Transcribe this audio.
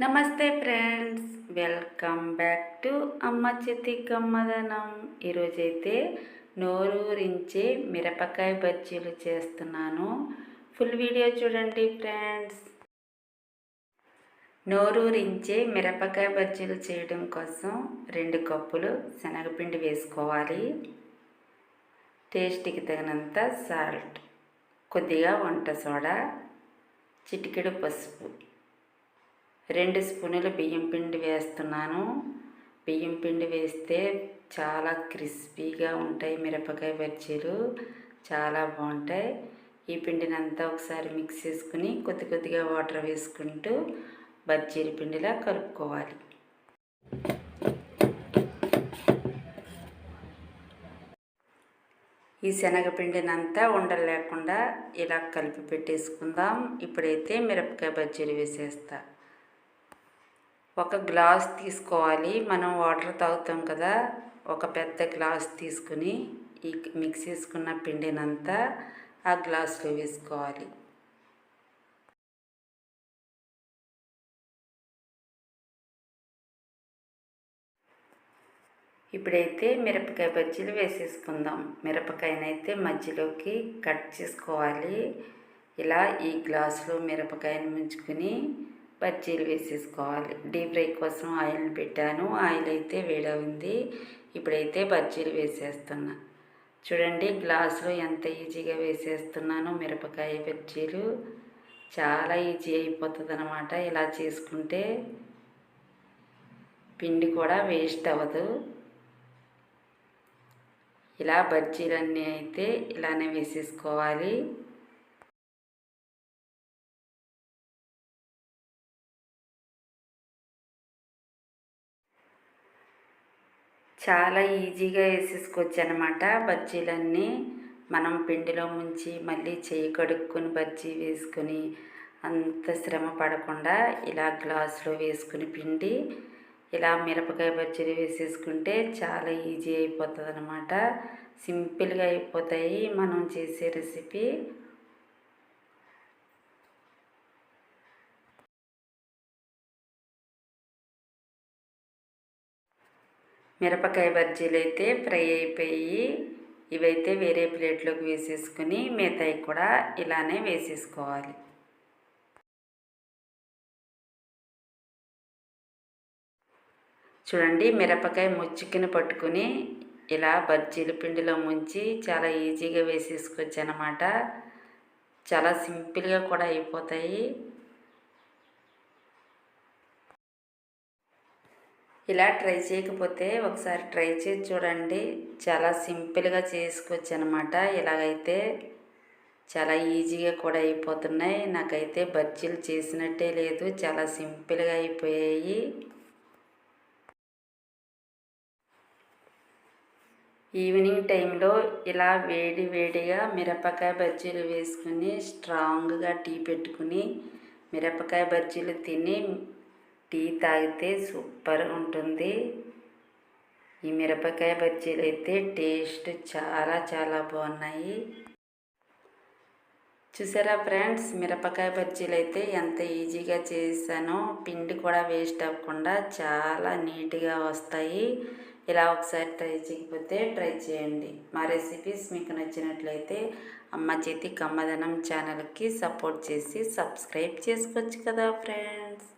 నమస్తే friends welcome back to అమ్మ చేతి కమ్మదనం ఈరోజైతే నోరూరించే మిరపకాయ బజ్జీలు చేస్తున్నాను. ఫుల్ వీడియో చూడండి ఫ్రెండ్స్. నోరూరించే మిరపకాయ బజ్జీలు చేయడం కోసం రెండు కప్పులు శనగపిండి వేసుకోవాలి. టేస్ట్కి తగినంత సాల్ట్ కొద్దిగా వంట సోడా చిటికెడు పసుపు. రెండు స్పూనులు బియ్యం పిండి వేస్తున్నాను. బియ్యం పిండి వేస్తే చాలా క్రిస్పీగా ఉంటాయి మిరపకాయ బజ్జీలు. చాలా బాగుంటాయి. ఈ పిండిని అంతా ఒకసారి మిక్స్ చేసుకుని కొద్ది కొద్దిగా వాటర్ వేసుకుంటూ బజ్జీల పిండిలా కలుపుకోవాలి. ఈ శనగపిండినంతా ఉండలు లేకుండా ఇలా కలిపి పెట్టేసుకుందాం. ఇప్పుడైతే మిరపకాయ బజ్జీలు వేసేస్తా. ఒక గ్లాస్ తీసుకోవాలి. మనం వాటర్ తాగుతాం కదా. ఒక పెద్ద గ్లాస్ తీసుకుని ఈ మిక్స్ చేసుకున్న పిండినంతా ఆ గ్లాసులో వేసుకోవాలి. ఇప్పుడైతే మిరపకాయ బజ్జీలు వేసేసుకుందాం. మిరపకాయనైతే మధ్యలోకి కట్ చేసుకోవాలి. ఇలా ఈ గ్లాసులో మిరపకాయను ముంచుకుని బజ్జీలు వేసేసుకోవాలి. డీప్ ఫ్రై కోసం ఆయిల్ని పెట్టాను. ఆయిల్ అయితే వేడవుంది ఇప్పుడైతే బజ్జీలు వేసేస్తున్నా. చూడండి గ్లాసులో ఎంత ఈజీగా వేసేస్తున్నానో మిరపకాయ బజ్జీలు. చాలా ఈజీ అయిపోతుంది అనమాట ఇలా చేసుకుంటే పిండి కూడా వేస్ట్ అవ్వదు. ఇలా బజ్జీలన్నీ అయితే ఇలానే వేసేసుకోవాలి. చాలా ఈజీగా వేసేసుకోవచ్చు అనమాట బజ్జీలన్నీ. మనం పిండిలో ముంచి మళ్ళీ చేయి కడుక్కొని బజ్జీ వేసుకొని అంత శ్రమ పడకుండా ఇలా గ్లాసులో వేసుకుని పిండి ఇలా మిరపకాయ బజ్జీలు వేసేసుకుంటే చాలా ఈజీ అయిపోతుంది అనమాట సింపుల్గా అయిపోతాయి మనం చేసే రెసిపీ. మిరపకాయ బజ్జీలు అయితే ఫ్రై అయిపోయి ఇవైతే వేరే ప్లేట్లోకి వేసేసుకుని మిగతాయి కూడా ఇలానే వేసేసుకోవాలి. చూడండి మిరపకాయ ముచ్చుకిని పట్టుకుని ఇలా బజ్జీల పిండిలో ముంచి చాలా ఈజీగా వేసేసుకోవచ్చు అనమాట చాలా సింపుల్గా కూడా అయిపోతాయి. ఇలా ట్రై చేయకపోతే ఒకసారి ట్రై చేసి చూడండి. చాలా సింపుల్గా చేసుకోవచ్చు అనమాట ఇలాగైతే చాలా ఈజీగా కూడా అయిపోతున్నాయి. నాకైతే బజ్జీలు చేసినట్టే లేదు. చాలా సింపుల్గా అయిపోయాయి. ఈవినింగ్ టైంలో ఇలా వేడి వేడిగా మిరపకాయ బజ్జీలు వేసుకుని స్ట్రాంగ్గా టీ పెట్టుకుని మిరపకాయ బజ్జీలు తిని టీ తాగితే సూపర్ ఉంటుంది. ఈ మిరపకాయ బజ్జీలు అయితే టేస్ట్ చాలా చాలా బాగున్నాయి. చూసారా ఫ్రెండ్స్? మిరపకాయ బజ్జీలు అయితే ఎంత ఈజీగా చేశానో పిండి కూడా వేస్ట్ అవ్వకుండా చాలా నీట్గా వస్తాయి. ఇలా ఒకసారి ట్రై చేయకపోతే ట్రై చేయండి. మా రెసిపీస్ మీకు నచ్చినట్లయితే అమ్మ చేతి కమ్మదనం ఛానల్కి సపోర్ట్ చేసి సబ్స్క్రైబ్ చేసుకోవచ్చు కదా ఫ్రెండ్స్.